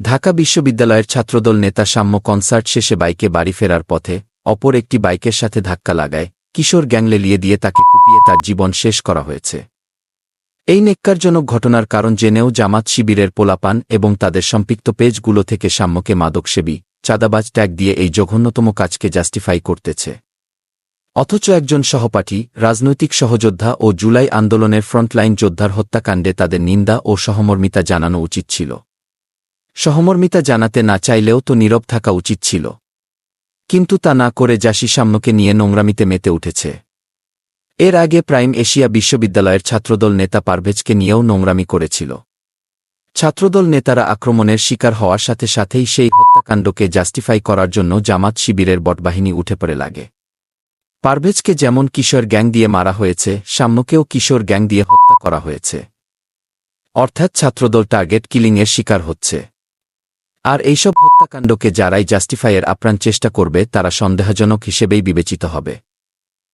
ঢাকা বিশ্ববিদ্যালয়ের ছাত্রদল নেতা সাম্য কনসার্ট শেষে বাইকে বাড়ি ফেরার পথে, অপর একটি বাইকের সাথে ধাক্কা লাগায়, কিশোর গ্যাং লেলিয়ে দিয়ে তাকে কুপিয়ে তার জীবন শেষ করা হয়েছে। এই নেক্কারজনক ঘটনার কারণ জেনেও জামাত শিবিরের পোলাপান এবং তাদের সম্পৃক্ত পেজগুলো থেকে সাম্যকে মাদকসেবী, চাঁদাবাজ ট্যাগ দিয়ে এই জঘন্যতম কাজকে জাস্টিফাই করতেছে। অথচ একজন সহপাঠী, রাজনৈতিক সহযোদ্ধা ও জুলাই আন্দোলনের ফ্রন্টলাইন যোদ্ধার হত্যাকাণ্ডে তাদের নিন্দা ও সহমর্মিতা জানানো উচিত ছিল। সহমর্মিতা জানাতে না চাইলেও তো নীরব থাকা উচিত ছিল। কিন্তু তা না করে জাসি সাম্যকে নিয়ে নোংরামিতে মেতে উঠেছে। এর আগে প্রাইম এশিয়া বিশ্ববিদ্যালয়ের ছাত্রদল নেতা পারভেজকে নিয়েও নোংরামি করেছিল। ছাত্রদল নেতারা আক্রমণের শিকার হওয়ার সাথে সাথেই সেই হত্যাকাণ্ডকে জাস্টিফাই করার জন্য জামাত শিবিরের বটবাহিনী উঠে পড়ে লাগে। পারভেজকে যেমন কিশোর গ্যাং দিয়ে মারা হয়েছে, সাম্যকেও কিশোর গ্যাং দিয়ে হত্যা করা হয়েছে। অর্থাৎ ছাত্রদল টার্গেট কিলিংয়ের শিকার হচ্ছে। আর এইসব হত্যাকাণ্ডকে যারাই জাস্টিফাইয়ের আপ্রাণ চেষ্টা করবে তারা সন্দেহজনক হিসেবেই বিবেচিত হবে।